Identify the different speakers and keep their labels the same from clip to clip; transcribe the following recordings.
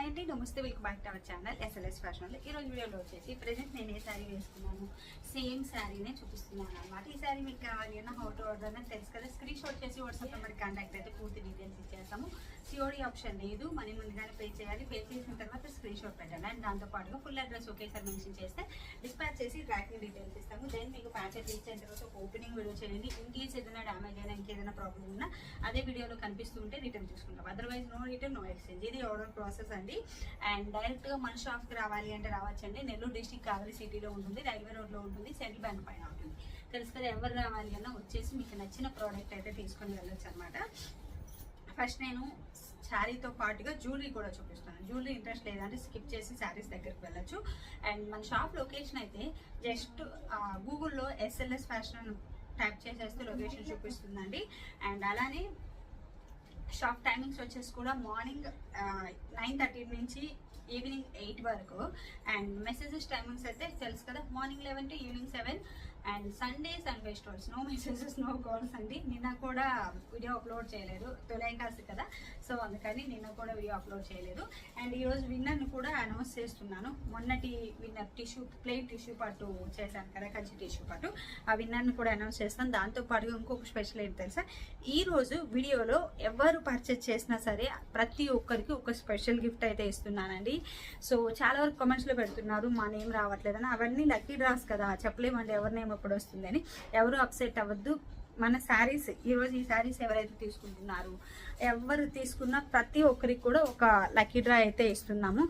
Speaker 1: Hi అండి. నమస్తే welcome back to our channel SLS ఫ్యాషన్లో ఈ రోజు వీడియోలో వచ్చేసి ప్రెసెంట్ నేను ఏ శారీ వేసుకున్నాను? సేమ్ శారీనే చూపిస్తున్నాను అనమాట ఈ శారీ మీకు కావాలి అన్న హౌ టు ఆర్డర్ అని తెలుసు కదా. స్క్రీన్ షాట్ చేసి వాట్సాప్ నెంబర్ కాంటాక్ట్ అయితే పూర్తి డీటెయిల్స్ ఇచ్చేస్తాము. సిఓడి ఆప్షన్ లేదు. మనీ ముందుగానే పే చేయాలి. పే చేసిన తర్వాత స్క్రీన్ షాట్ పెట్టాలి అండ్ దాంతోపాటుగా ఫుల్ అడ్రస్ ఒకేసారి మెన్షన్ చేస్తే డిస్పాచ్ చేసి ట్రాకింగ్ డీటెయిల్స్ ఇస్తాము. దెన్ మీకు ప్యాకెట్ రీచ్ అయిన తర్వాత ఒక ఓపెనింగ్ వీడియో చేయండి. ఇన్ కేస్ ఏదైనా డ్యామేజ్ అయినా ఇంకేదైనా ప్రాబ్లం ఉన్నా అదే వీడియోలో కనిపిస్తూ ఉంటే రిటర్న్ చూసుకుంటాం. Otherwise no return no exchange ఇది ఆర్డర్ ప్రాసెస్ అండి. అండ్ డైరెక్ట్గా మన షాప్కి రావాలి అంటే రావచ్చండి. నెల్లూరు డిస్టిక్ కావలి సిటీలో ఉంటుంది. రైల్వే రోడ్లో ఉంటుంది. సెంట్రల్ బ్యాంక్ పైన ఉంటుంది. తెలుసు కదా ఎవరు రావాలి అన్నా వచ్చేసి మీకు నచ్చిన ప్రోడక్ట్ అయితే తీసుకొని వెళ్ళొచ్చు అనమాట ఫస్ట్ నేను శారీతో పాటుగా జ్యువెలరీ కూడా చూపిస్తాను జ్యువెలరీ ఇంట్రెస్ట్ లేదంటే స్కిప్ చేసి శారీస్ దగ్గరికి వెళ్ళొచ్చు. అండ్ మన షాప్ లొకేషన్ అయితే జస్ట్ గూగుల్లో ఎస్ఎల్ఎస్ ఫ్యాషన్ టైప్ చేసేస్తే లొకేషన్ చూపిస్తుందండి. అండ్ అలానే షాప్ టైమింగ్స్ వచ్చేసి కూడా మార్నింగ్ నైన్ థర్టీ నుంచి ఈవినింగ్ ఎయిట్ వరకు. అండ్ మెసేజెస్ టైమింగ్స్ అయితే తెలుసు కదా morning eleven to evening seven and Sundays and festivals no messages no calls అండి. నిన్న కూడా వీడియో అప్లోడ్ చేయలేదు. తొలైకాసి కదా. సో అందుకని నిన్న కూడా వీడియో అప్లోడ్ చేయలేదు. అండ్ ఈరోజు విన్నర్ని కూడా అనౌన్స్ చేస్తున్నాను. మొన్నటి విన్నర్ టిష్యూ ప్లేట్ టిష్యూ పట్టు చేశాను కదా కంచి టిష్యూ పట్టు. ఆ విన్నర్ని కూడా అనౌన్స్ చేస్తాను. దాంతోపాటు ఇంకొక స్పెషల్ ఏంటి తెలుసా? ఈరోజు వీడియోలో ఎవరు పర్చేస్ చేసినా సరే ప్రతి ఒక్కరికి ఒక స్పెషల్ గిఫ్ట్ అయితే ఇస్తున్నానండి. సో చాలా వరకు కమెంట్స్లో పెడుతున్నారు. మా నేమ్ రావట్లేదని. అవన్నీ లక్కీ డ్రాస్ కదా. చెప్పలేమండి ఎవరి నేమ్ అప్పుడు వస్తుందని. ఎవరు అప్సెట్ అవ్వద్దు. మన శారీస్ ఈరోజు ఈ శారీస్ ఎవరైతే తీసుకుంటున్నారు ఎవరు తీసుకున్నా ప్రతి ఒక్కరికి కూడా ఒక లక్కీ డ్రా అయితే ఇస్తున్నాము.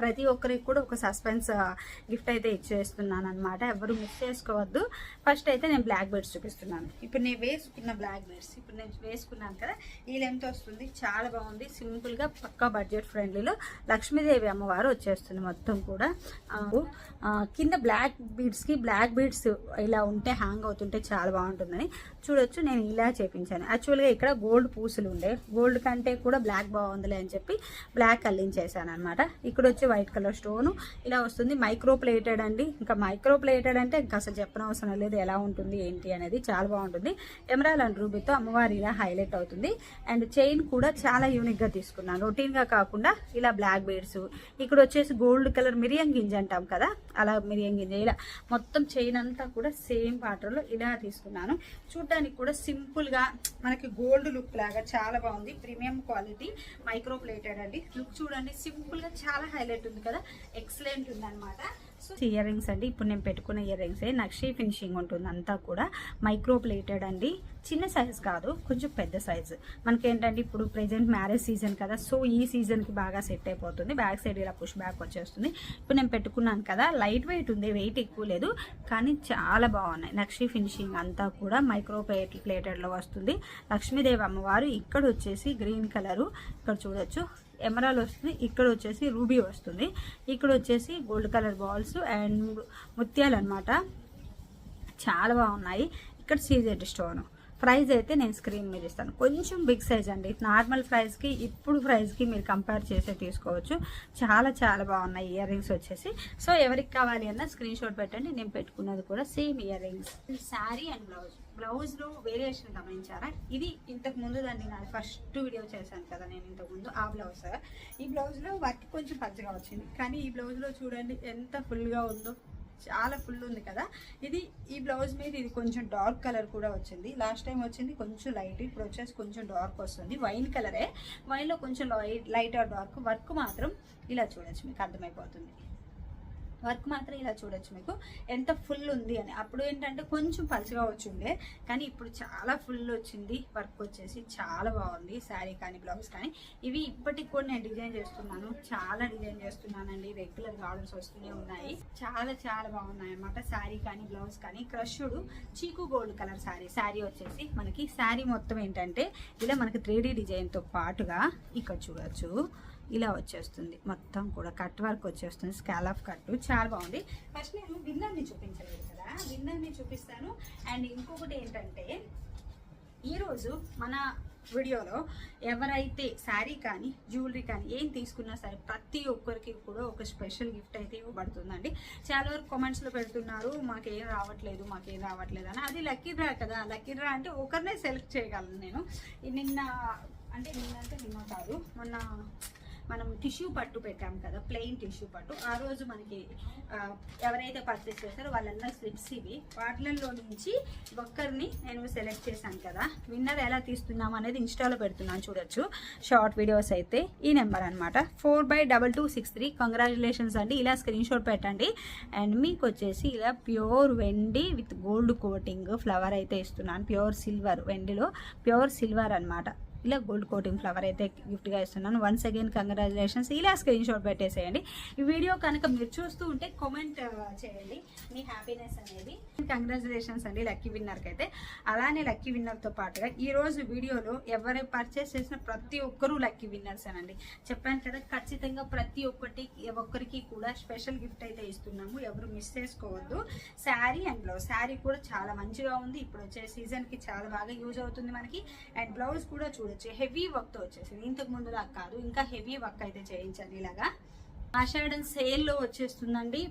Speaker 1: ప్రతి ఒక్కరికి కూడా ఒక సస్పెన్స్ గిఫ్ట్ అయితే ఇచ్చేస్తున్నాను అనమాట ఎవరు మిస్ చేసుకోవద్దు. ఫస్ట్ అయితే నేను బ్లాక్ బెడ్స్ చూపిస్తున్నాను. ఇప్పుడు నేను వేసుకున్న బ్లాక్ బెడ్స్ ఇప్పుడు నేను వేసుకున్నాను కదా ఈ లెంత్ వస్తుంది. చాలా బాగుంది. సింపుల్గా పక్కా బడ్జెట్ ఫ్రెండ్లీలో లక్ష్మీదేవి అమ్మవారు వచ్చేస్తుంది మొత్తం కూడా. కింద బ్లాక్ బీడ్స్కి బ్లాక్ బీడ్స్ ఇలా ఉంటే హ్యాంగ్ అవుతుంటే చాలా బాగుంటుందని చూడొచ్చు. నేను ఇలా చేపించాను. యాక్చువల్గా ఇక్కడ గోల్డ్ పూసలు ఉండే గోల్డ్ కంటే కూడా బ్లాక్ బాగుందిలే అని చెప్పి బ్లాక్ అల్లించేసాను అనమాట ఇక్కడ వచ్చి వైట్ కలర్ స్టోన్. ఇలా వస్తుంది. మైక్రో ప్లేటెడ్ అండి. ఇంకా మైక్రో ప్లేటెడ్ అంటే ఇంకా అసలు చెప్పనవసరం లేదు. ఎలా ఉంటుంది ఏంటి అనేది చాలా బాగుంటుంది. ఎమరాల్ అండ్ రూబీతో అమ్మవారి ఇలా హైలైట్ అవుతుంది. అండ్ చైన్ కూడా చాలా యూనిక్గా తీసుకున్నాను. రొటీన్గా కాకుండా ఇలా బ్లాక్ బీడ్స్. ఇక్కడ వచ్చేసి గోల్డ్ కలర్ మిరియం గింజ అంటాం కదా. అలా మిరియం గింజ. ఇలా మొత్తం చైన్ అంతా కూడా సేమ్లో ఇలా తీసుకున్నాను. చూడడానికి కూడా సింపుల్గా మనకి గోల్డ్ లుక్ లాగా చాలా బాగుంది. ప్రీమియం క్వాలిటీ మైక్రో ప్లేటెడ్ అండి. లుక్ చూడండి. సింపుల్గా చాలా హైలైట్ ఉంది కదా ఎక్సలెంట్ ఉంది సో ఇయర్ రింగ్స్ అండి. ఇప్పుడు నేను పెట్టుకున్న ఇయర్ రింగ్స్ నక్షీ ఫినిషింగ్ ఉంటుంది అంతా కూడా. మైక్రో ప్లేటెడ్ అండి. చిన్న సైజ్ కాదు కొంచెం పెద్ద సైజు మనకేంటంటే ఇప్పుడు ప్రెజెంట్ మ్యారేజ్ సీజన్ కదా సో ఈ సీజన్కి బాగా సెట్ అయిపోతుంది. బ్యాక్ సైడ్ ఇలా పుష్ బ్యాక్ వచ్చేస్తుంది. ఇప్పుడు నేను పెట్టుకున్నాను కదా లైట్ వెయిట్ ఉంది వెయిట్ ఎక్కువ లేదు కానీ చాలా బాగున్నాయి. నక్షి ఫినిషింగ్ అంతా కూడా మైక్రో ప్లేట్ ప్లేటెడ్లో వస్తుంది. లక్ష్మీదేవి అమ్మవారు ఇక్కడ వచ్చేసి గ్రీన్ కలరు ఇక్కడ చూడొచ్చు. ఎమరాల్ వస్తుంది ఇక్కడ వచ్చేసి రూబీ వస్తుంది. ఇక్కడ వచ్చేసి గోల్డ్ కలర్ బాల్స్ అండ్ ముత్యాలు అనమాట చాలా బాగున్నాయి. ఇక్కడ సీజెడ్ స్టోన్. ప్రైజ్ అయితే నేను స్క్రీన్ మీద ఇస్తాను. కొంచెం బిగ్ సైజ్ అండి. నార్మల్ ప్రైస్కి ఇప్పుడు ప్రైస్కి మీరు కంపేర్ చేసే తీసుకోవచ్చు. చాలా చాలా బాగున్నాయి ఇయర్ రింగ్స్ వచ్చేసి. సో ఎవరికి కావాలి అన్న స్క్రీన్ షాట్ పెట్టండి. నేను పెట్టుకున్నది కూడా same earrings. Sari and blouse. బ్లౌజ్లో వేరియేషన్ గమనించారా? ఇది ఇంతకు ముందు దాన్ని నా ఫస్ట్ వీడియో చేశాను కదా నేను ఇంతకు ముందు ఆ బ్లౌజ్ ఈ బ్లౌజ్లో వర్క్ కొంచెం పచ్చగా వచ్చింది కానీ ఈ బ్లౌజ్లో చూడండి ఎంత ఫుల్గా ఉందో చాలా ఫుల్ ఉంది కదా? ఇది ఈ బ్లౌజ్ మీద ఇది కొంచెం డార్క్ కలర్ కూడా వచ్చింది. లాస్ట్ టైం వచ్చింది కొంచెం లైట్ ఇప్పుడు వచ్చేసి కొంచెం డార్క్ వస్తుంది. వైన్ కలరే వైన్లో కొంచెం light light or dark work మాత్రం ఇలా చూడొచ్చు మీకు అర్థమైపోతుంది. వర్క్ మాత్రం ఇలా చూడొచ్చు మీకు. ఎంత ఫుల్ ఉంది అని. అప్పుడు ఏంటంటే కొంచెం పలుచగా వచ్చిండే కానీ ఇప్పుడు చాలా ఫుల్ వచ్చింది. వర్క్ వచ్చేసి చాలా బాగుంది. శారీ కానీ బ్లౌజ్ కానీ. ఇవి ఇప్పటికి కూడా నేను డిజైన్ చేస్తున్నాను. చాలా డిజైన్ చేస్తున్నానండి. రెగ్యులర్ ఆర్డర్స్ వస్తూనే ఉన్నాయి. చాలా చాలా బాగున్నాయి అన్నమాట. శారీ కానీ బ్లౌజ్ కానీ. క్రష్డ్ చీకు గోల్డ్ కలర్ శారీ. శారీ వచ్చేసి మనకి శారీ మొత్తం ఏంటంటే ఇలా మనకి త్రీ డిజైన్తో పాటుగా ఇక్కడ చూడొచ్చు. ఇలా వచ్చేస్తుంది. మొత్తం కూడా కట్ వర్క్ వచ్చేస్తుంది. స్కాలఫ్ కట్ చాలా బాగుంది. ఫస్ట్ నేను విన్నర్ని చూపించలేదు కదా. విన్నర్ని చూపిస్తాను. అండ్ ఇంకొకటి ఏంటంటే ఈరోజు మన వీడియోలో ఎవరైతే శారీ కానీ జ్యువెలరీ కానీ ఏం తీసుకున్నా సరే ప్రతి ఒక్కరికి కూడా ఒక స్పెషల్ గిఫ్ట్ అయితే ఇవ్వబడుతుందండి. చాలా వరకు కామెంట్స్లో పెడుతున్నారు మాకేం రావట్లేదు మాకేం రావట్లేదు అని. అది లక్కీ డ్రా కదా. లక్కీ డ్రా అంటే ఒకరినే సెలెక్ట్ చేయగలను నేను. నిన్న అంటే నిన్న అంటే నిన్న కాదు మొన్న మనం టిష్యూ పట్టు పెట్టాం కదా ప్లెయిన్ టిష్యూ పట్టు. ఆ రోజు మనకి ఎవరైతే పర్చేస్ చేస్తారో వాళ్ళందరూ స్లిప్స్ ఇవి. వాటిలలో నుంచి ఒక్కరిని నేను సెలెక్ట్ చేశాను కదా. విన్నర్ ఎలా తీస్తున్నాం అనేది ఇన్స్టాలో పెడుతున్నాను చూడొచ్చు. షార్ట్ వీడియోస్ అయితే ఈ నెంబర్ అనమాట four by double two six three congratulations అండి. ఇలా స్క్రీన్ షాట్ పెట్టండి. అండ్ మీకు వచ్చేసి ఇలా ప్యూర్ వెండి విత్ గోల్డ్ కోటింగ్ ఫ్లవర్ అయితే ఇస్తున్నాను. ప్యూర్ సిల్వర్ వెండిలో ప్యూర్ సిల్వర్ అన్నమాట. ఇలా గోల్డ్ కోటింగ్ ఫ్లవర్ అయితే గిఫ్ట్గా ఇస్తున్నాను. వన్స్ అగైన్ కంగ్రాచులేషన్స్ ఇలా స్క్రీన్ షాట్ పెట్టేసేయండి. ఈ వీడియో కనుక మీరు చూస్తూ ఉంటే కామెంట్ uh, చేయండి. మీ హ్యాపీనెస్ అనేది. కంగ్రాచులేషన్స్ అండి లక్కీ విన్నర్కి అయితే అలానే లక్కీ విన్నర్తో పాటుగా ఈరోజు వీడియోలో ఎవరు పర్చేస్ చేసిన ప్రతి ఒక్కరూ లక్కీ విన్నర్స్ అనండి చెప్పాను కదా ఖచ్చితంగా ప్రతి ఒక్కటి ఒక్కరికి కూడా స్పెషల్ గిఫ్ట్ అయితే ఇస్తున్నాము. ఎవరు మిస్ చేసుకోవద్దు. శారీ అండ్ బ్లౌజ్ శారీ కూడా చాలా మంచిగా ఉంది. ఇప్పుడు వచ్చే సీజన్కి చాలా బాగా యూజ్ అవుతుంది మనకి. అండ్ బ్లౌజ్ కూడా చూడండి. వచ్చి హెవీ వర్క్తో వచ్చేసింది. ఇంతకు ముందు కాదు ఇంకా హెవీ వర్క్ అయితే చేయించండి ఇలాగా. ఆషాఢం సేల్లో వచ్చేస్తుందండి.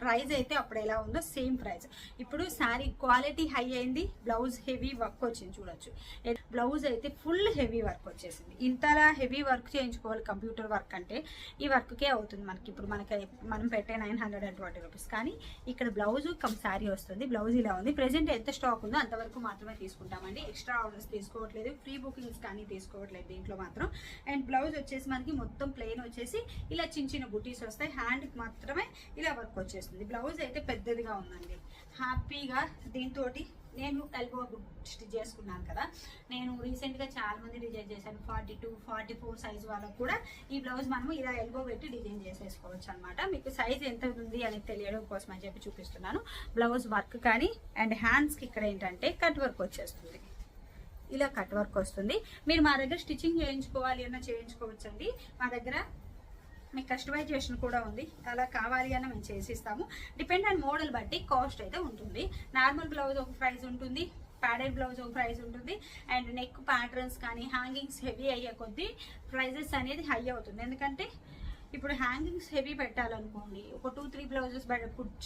Speaker 1: ప్రైస్ అయితే అప్పుడు ఎలా ఉందో సేమ్ ప్రైస్ ఇప్పుడు శారీ క్వాలిటీ హై అయింది బ్లౌజ్ హెవీ వర్క్ వచ్చింది చూడొచ్చు. బ్లౌజ్ అయితే ఫుల్ హెవీ వర్క్ వచ్చేసింది. ఇంతలా హెవీ వర్క్ చేయించుకోవాలి కంప్యూటర్ వర్క్ అంటే ఈ వర్క్కే అవుతుంది మనకి. ఇప్పుడు మనకి మనం పెట్టే nine hundred and twenty rupees. కానీ ఇక్కడ బ్లౌజ్ కమ్ శారీ వస్తుంది బ్లౌజ్ ఇలా ఉంది. ప్రెజెంట్ ఎంత స్టాక్ ఉందో అంతవరకు మాత్రమే తీసుకుంటామండి. ఎక్స్ట్రా ఆర్డర్స్ తీసుకోవట్లేదు ఫ్రీ బుకింగ్స్ కానీ తీసుకోవట్లేదు దీంట్లో మాత్రం. అండ్ బ్లౌజ్ వచ్చేసి మనకి మొత్తం ప్లెయిన్ వచ్చేసి ఇలా చిన్న చిన్న బుటీస్ వస్తాయి. హ్యాండ్కి మాత్రమే ఇలా వర్క్ వచ్చేస్తుంది. బ్లౌజ్ అయితే పెద్దదిగా ఉందండి. హ్యాపీగా దీంతో నేను ఎల్బో స్టిచ్ చేసుకున్నాను కదా. నేను రీసెంట్గా చాలా మంది డిజైన్ చేశాను forty two forty four size వాళ్ళకు కూడా ఈ బ్లౌజ్ మనము ఇలా ఎల్బో పెట్టి డిజైన్ చేసేసుకోవచ్చు అనమాట మీకు సైజ్ ఎంత ఉంది అనేది తెలియడం కోసం అని చెప్పి చూపిస్తున్నాను. బ్లౌజ్ వర్క్ కానీ అండ్ హ్యాండ్స్కి ఇక్కడ ఏంటంటే కట్ వర్క్ వచ్చేస్తుంది. ఇలా కట్ వర్క్ వస్తుంది. మీరు మా దగ్గర స్టిచ్చింగ్ చేయించుకోవాలి అన్న చేయించుకోవచ్చండి. మా దగ్గర మీకు కస్టమైజేషన్ కూడా ఉంది. అలా కావాలి అని మేము చేసిస్తాము. డిపెండ్ ఆన్ మోడల్ బట్టి కాస్ట్ అయితే ఉంటుంది. నార్మల్ బ్లౌజ్ ఒక ప్రైస్ ఉంటుంది. ప్యాడెడ్ బ్లౌజ్ ఒక ప్రైస్ ఉంటుంది. అండ్ నెక్ ప్యాటర్న్స్ కానీ హ్యాంగింగ్స్ హెవీ అయ్యే కొద్దీ ప్రైజెస్ అనేది హై అవుతుంది. ఎందుకంటే ఇప్పుడు హ్యాంగింగ్స్ హెవీ పెట్టాలనుకోండి ఒక టూ త్రీ బ్లౌజెస్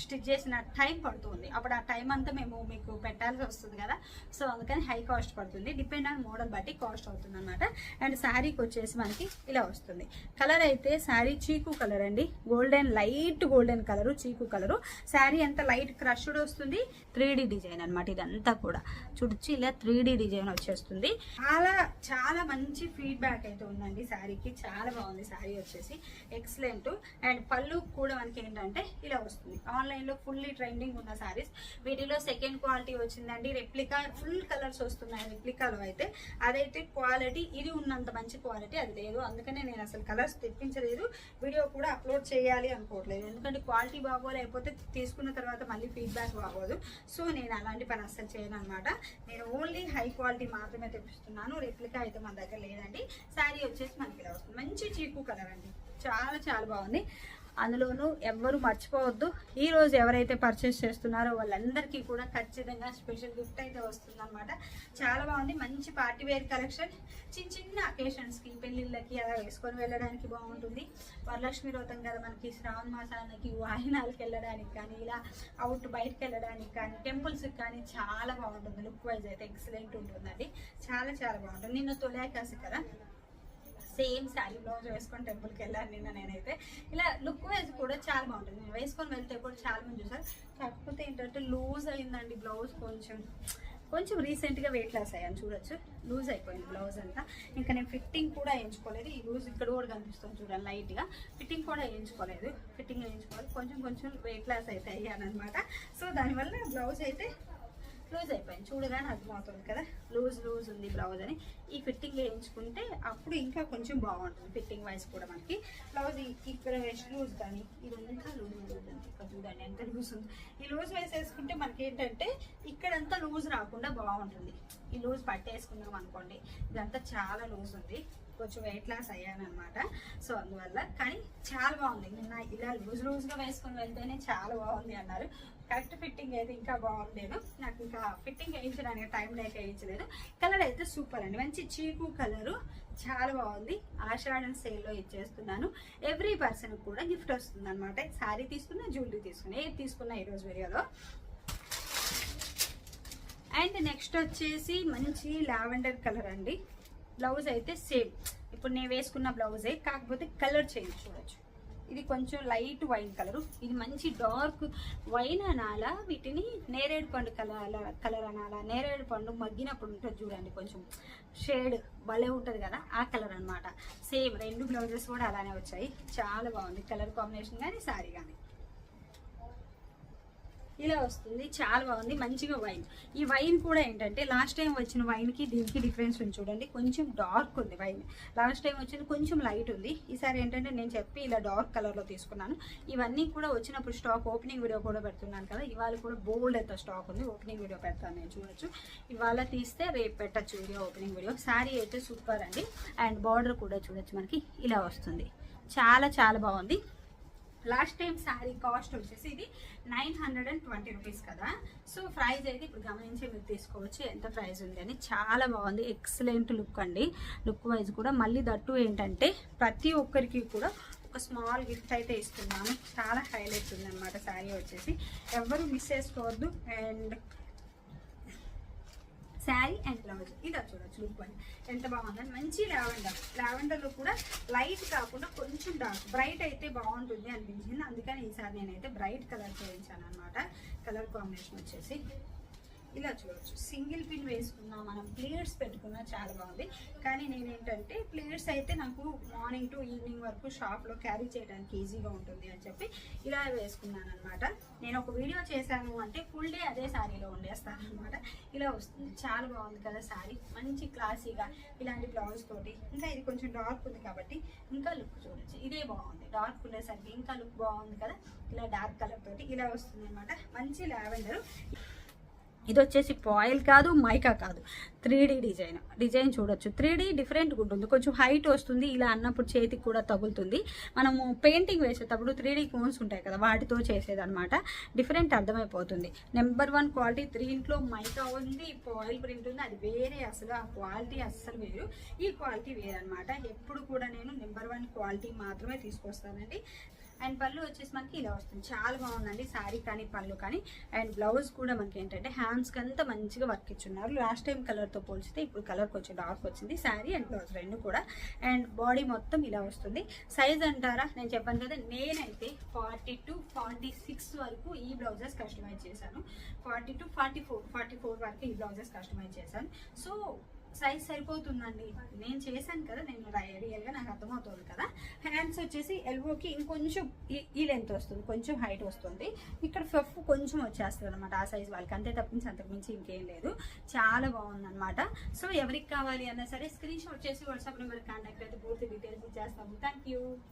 Speaker 1: స్టిచ్ చేసిన టైం పడుతుంది. అప్పుడు ఆ టైం అంతా మేము మీకు పెట్టాల్సి వస్తుంది కదా. సో అందుకని హై కాస్ట్ పడుతుంది. డిపెండ్ ఆన్ మోడల్ బట్టి కాస్ట్ అవుతుంది అనమాట అండ్ శారీకి వచ్చేసి మనకి ఇలా వస్తుంది. కలర్ అయితే శారీ చీకు కలర్ అండి. గోల్డెన్ లైట్ గోల్డెన్ కలరు చీకు కలరు. శారీ అంతా లైట్ క్రష్డ్ వస్తుంది? త్రీ డిజైన్ అనమాట ఇదంతా కూడా. చూడొచ్చు ఇలా త్రీ డిజైన్ వచ్చేస్తుంది. చాలా చాలా మంచి ఫీడ్బ్యాక్ అయితే ఉందండి శారీకి. చాలా బాగుంది శారీ వచ్చేసి. ఎక్సలెంట్. అండ్ పళ్ళు కూడా మనకి ఏంటంటే ఇలా వస్తుంది. ఆన్లైన్లో ఫుల్లీ ట్రెండింగ్ ఉన్న శారీస్ వీటిలో సెకండ్ క్వాలిటీ వచ్చిందండి. రెప్లికా ఫుల్ కలర్స్ వస్తున్నాయి రెప్లికాలో అయితే. అదైతే క్వాలిటీ ఇది ఉన్నంత మంచి క్వాలిటీ అది లేదు. అందుకనే నేను అసలు కలర్స్ తెప్పించలేదు. వీడియో కూడా అప్లోడ్ చేయాలి అనుకోవట్లేదు. ఎందుకంటే క్వాలిటీ బాగోలేకపోతే తీసుకున్న తర్వాత మళ్ళీ ఫీడ్బ్యాక్ బాగోదు. సో నేను అలాంటి పని అస్సలు చేయను అనమాట నేను ఓన్లీ హై క్వాలిటీ మాత్రమే తెప్పిస్తున్నాను. రెప్లికా అయితే మన దగ్గర లేదండి. శారీ వచ్చేసి మనకి ఇలా వస్తుంది. మంచి చీకు కలర్ అండి. చాలా చాలా బాగుంది. అందులోనూ ఎవ్వరు మర్చిపోవద్దు. ఈరోజు ఎవరైతే పర్చేస్ చేస్తున్నారో వాళ్ళందరికీ కూడా ఖచ్చితంగా స్పెషల్ గిఫ్ట్ అయితే వస్తుందన్నమాట. చాలా బాగుంది. మంచి పార్టీ వేర్ కలెక్షన్ చిన్న చిన్న అకేషన్స్కి పెళ్ళిళ్ళకి అలా వేసుకొని వెళ్ళడానికి బాగుంటుంది. వరలక్ష్మి వ్రతం కదా మనకి శ్రావణ మాసానికి వాహినాలకు వెళ్ళడానికి కానీ ఇలా అవుట్ బయటకు వెళ్ళడానికి కానీ టెంపుల్స్కి కానీ చాలా బాగుంటుంది. లుక్ వైజ్ అయితే ఎక్సలెంట్ ఉంటుందండి. చాలా చాలా బాగుంటుంది. నిన్న తొలాకాసి కదా? సేమ్ శారీ బ్లౌజ్ వేసుకొని టెంపుల్కి వెళ్ళాను నిన్న నేనైతే. ఇలా లుక్ వైజ్ కూడా చాలా బాగుంటుంది. నేను వేసుకొని వెళ్తే కూడా చాలా మంది చూసారు కాకపోతే ఏంటంటే లూజ్ అయిందండి బ్లౌజ్ కొంచెం. కొంచెం రీసెంట్గా వెయిట్ లాస్ అయ్యాను చూడొచ్చు. లూజ్ అయిపోయింది బ్లౌజ్ అంతా. ఇంకా నేను ఫిట్టింగ్ కూడా వేయించుకోలేదు. ఈ లూజ్ ఇక్కడ కూడా కనిపిస్తుంది చూడండి లైట్గా ఫిట్టింగ్ కూడా వేయించుకోలేదు. ఫిట్టింగ్ వేయించుకోవాలి కొంచెం కొంచెం వెయిట్ లాస్ అయితే అయ్యాను అనమాట సో దానివల్ల బ్లౌజ్ అయితే లూజ్ అయిపోయింది. చూడగానే అర్థమవుతుంది కదా? లూజ్ లూజ్ ఉంది బ్లౌజ్ అని. ఈ ఫిట్టింగ్ వేయించుకుంటే అప్పుడు ఇంకా కొంచెం బాగుంటుంది ఫిట్టింగ్ వైజ్ కూడా మనకి. బ్లౌజ్ ఇక్కడ వేసి లూజ్ కానీ ఇదంతా లూజ్ ఉంటుంది ఇక్కడ చూడండి ఎంత లూజ్ ఉంది. ఈ లూజ్ వేసేసుకుంటే మనకి ఏంటంటే ఇక్కడంతా లూజ్ రాకుండా బాగుంటుంది. ఈ లూజ్ పట్టేసుకున్నాం అనుకోండి ఇదంతా చాలా లూజ్ ఉంది. కొంచెం వెయిట్ లాస్ అయ్యాను సో అందువల్ల కానీ చాలా బాగుంది. నిన్న ఇలా లూజ్ లూజ్గా వేసుకుని వెళ్తేనే చాలా బాగుంది అన్నారు. కరెక్ట్ ఫిట్టింగ్ అయితే ఇంకా బాగుండేను. నాకు ఇంకా ఫిట్టింగ్ వేయించడానికి టైం లేక వేయించలేదు. కలర్ అయితే సూపర్ అండి. మంచి చీకు కలరు చాలా బాగుంది. ఆషాఢం సేల్లో ఇచ్చేస్తున్నాను. ఎవ్రీ పర్సన్ కూడా గిఫ్ట్ వస్తుంది అనమాట శారీ తీసుకున్నా జ్యువెలరీ తీసుకున్నా ఏది తీసుకున్నా ఈరోజు వీడియోలో. అండ్ నెక్స్ట్ వచ్చేసి మంచి లావెండర్ కలర్ అండి. బ్లౌజ్ అయితే సేమ్ ఇప్పుడు నేను వేసుకున్న బ్లౌజే కాకపోతే కలర్ చేంజ్ చూడొచ్చు. ఇది కొంచెం లైట్ వైన్ కలరు. ఇది మంచి డార్క్ వైన్ అనాలా. వీటిని నేరేడు పండు కలర్ కలర్ అనాలా. నేరేడు పండు మగ్గినప్పుడు ఉంటుంది చూడండి కొంచెం. షేడ్ భలే ఉంటుంది కదా ఆ కలర్ అనమాట సేమ్ రెండు బ్లౌజెస్ కూడా అలానే వచ్చాయి. చాలా బాగుంది కలర్ కాంబినేషన్ కానీ సారీ కానీ. ఇలా వస్తుంది. చాలా బాగుంది. మంచిగా వైన్ ఈ వైన్ కూడా ఏంటంటే లాస్ట్ టైం వచ్చిన వైన్కి దీనికి డిఫరెన్స్ ఉంది చూడండి. కొంచెం డార్క్ ఉంది వైన్ లాస్ట్ టైం వచ్చింది కొంచెం లైట్ ఉంది. ఈసారి ఏంటంటే నేను చెప్పి ఇలా డార్క్ కలర్లో తీసుకున్నాను. ఇవన్నీ కూడా వచ్చినప్పుడు స్టాక్ ఓపెనింగ్ వీడియో కూడా పెడుతున్నాను కదా. ఇవాళ కూడా బోల్డ్ అయితే స్టాక్ ఉంది. ఓపెనింగ్ వీడియో పెడతాను నేను చూడొచ్చు. ఇవాళ తీస్తే రేపు పెట్టచ్చు వీడియో ఓపెనింగ్ వీడియో శారీ అయితే సూపర్ అండి. అండ్ బార్డర్ కూడా చూడొచ్చు మనకి. ఇలా వస్తుంది. చాలా చాలా బాగుంది. లాస్ట్ టైం శారీ కాస్ట్ వచ్చేసి ఇది nine hundred and twenty rupees కదా. సో ప్రైస్ అయితే ఇప్పుడు గమనించి మీరు తీసుకోవచ్చు ఎంత ప్రైస్ ఉంది అని. చాలా బాగుంది. ఎక్సలెంట్ లుక్ అండి. లుక్ వైజ్ కూడా. మళ్ళీ దట్టు ఏంటంటే ప్రతి ఒక్కరికి కూడా ఒక స్మాల్ గిఫ్ట్ అయితే ఇస్తున్నాను చాలా హైలైట్ ఉందన్నమాట శారీ వచ్చేసి. ఎవరు మిస్ చేసుకోవద్దు. And sari and blouse. ఇలా చూడొచ్చు లుక్ అని ఎంత బాగుందని మంచి లావెండర్. లావెండర్లో కూడా లైట్ కాకుండా కొంచెం డార్క్. బ్రైట్ అయితే బాగుంటుంది అనిపించింది. అందుకని ఈసారి నేనైతే బ్రైట్ కలర్ చేయించాను అనమాట కలర్ కాంబినేషన్ వచ్చేసి ఇలా చూడొచ్చు. సింగిల్ పిన్ వేసుకున్నా మనం ప్లేయర్స్ పెట్టుకున్నా చాలా బాగుంది. కానీ నేను ఏంటంటే ప్లేయర్స్ అయితే నాకు మార్నింగ్ టు ఈవినింగ్ వరకు షాప్లో క్యారీ చేయడానికి ఈజీగా ఉంటుంది అని చెప్పి ఇలా వేసుకున్నాను అనమాట నేను ఒక వీడియో చేశాను అంటే ఫుల్ డే అదే శారీలో ఉండేస్తాను అనమాట ఇలా వస్తుంది. చాలా బాగుంది కదా శారీ. మంచి క్లాసీగా ఇలాంటి బ్లౌజ్ తోటి. ఇంకా ఇది కొంచెం డార్క్ ఉంది కాబట్టి ఇంకా లుక్ చూడొచ్చు. ఇదే బాగుంది. డార్క్ ఉండేసరికి ఇంకా లుక్ బాగుంది కదా. ఇలా డార్క్ కలర్ తోటి ఇలా వస్తుంది అనమాట మంచి లావెండర్. ఇది వచ్చేసి పాయిల్ కాదు మైకా కాదు. Three D design. డిజైన్ చూడొచ్చు. త్రీ డీ డిఫరెంట్గా ఉంటుంది. కొంచెం హైట్ వస్తుంది ఇలా అన్నప్పుడు చేతికి కూడా తగులుతుంది. మనము పెయింటింగ్ వేసేటప్పుడు త్రీ డీ కోన్స్ ఉంటాయి కదా వాటితో చేసేదనమాట డిఫరెంట్ అర్థమైపోతుంది. నెంబర్ వన్ క్వాలిటీ త్రీ ఇంట్లో మైకా ఉంది పాయిల్ ప్రింట్ ఉంది. అది వేరే అసలు ఆ క్వాలిటీ అస్సలు వేరు. ఈ క్వాలిటీ వేరనమాట ఎప్పుడు కూడా నేను నెంబర్ వన్ క్వాలిటీ మాత్రమే తీసుకొస్తానండి. అండ్ పళ్ళు వచ్చేసి మనకి ఇలా వస్తుంది. చాలా బాగుందండి. శారీ కానీ పళ్ళు కానీ. అండ్ బ్లౌజ్ కూడా మనకి ఏంటంటే హ్యాండ్స్కి అంతా మంచిగా వర్క్ ఇచ్చున్నారు. లాస్ట్ టైం కలర్తో పోల్చితే ఇప్పుడు కలర్ కొంచెం డార్క్ వచ్చింది. శారీ అండ్ బ్లౌజ్ రెండు కూడా. అండ్ బాడీ మొత్తం ఇలా వస్తుంది. సైజ్ అంటారా? నేను చెప్పాను కదా నేనైతే ఫార్టీ టు ఫార్టీ సిక్స్ వరకు ఈ బ్లౌజెస్ కస్టమైజ్ చేశాను. Forty two forty four forty four వరకు ఈ బ్లౌజెస్ కస్టమైజ్ చేశాను. సో సైజ్ సరిపోతుందండి. నేను చేశాను కదా నేను రియల్గా నాకు అర్థమవుతుంది కదా. హ్యాండ్స్ వచ్చేసి ఎల్బోకి ఇంకొంచెం ఈ- ఈ లెంత్ వస్తుంది కొంచెం హైట్ వస్తుంది. ఇక్కడ ఫెఫ్ కొంచెం వచ్చేస్తుంది అనమాట ఆ సైజ్ వాళ్ళకి. అంతే తప్పించి అంతకుమించి ఇంకేం లేదు. చాలా బాగుంది అనమాట సో ఎవరికి కావాలి అన్నా సరే స్క్రీన్ షాట్ చేసి వాట్సాప్ నెంబర్ కాంటాక్ట్ అయితే పూర్తి డీటెయిల్స్ ఇచ్చేస్తాము. Thank you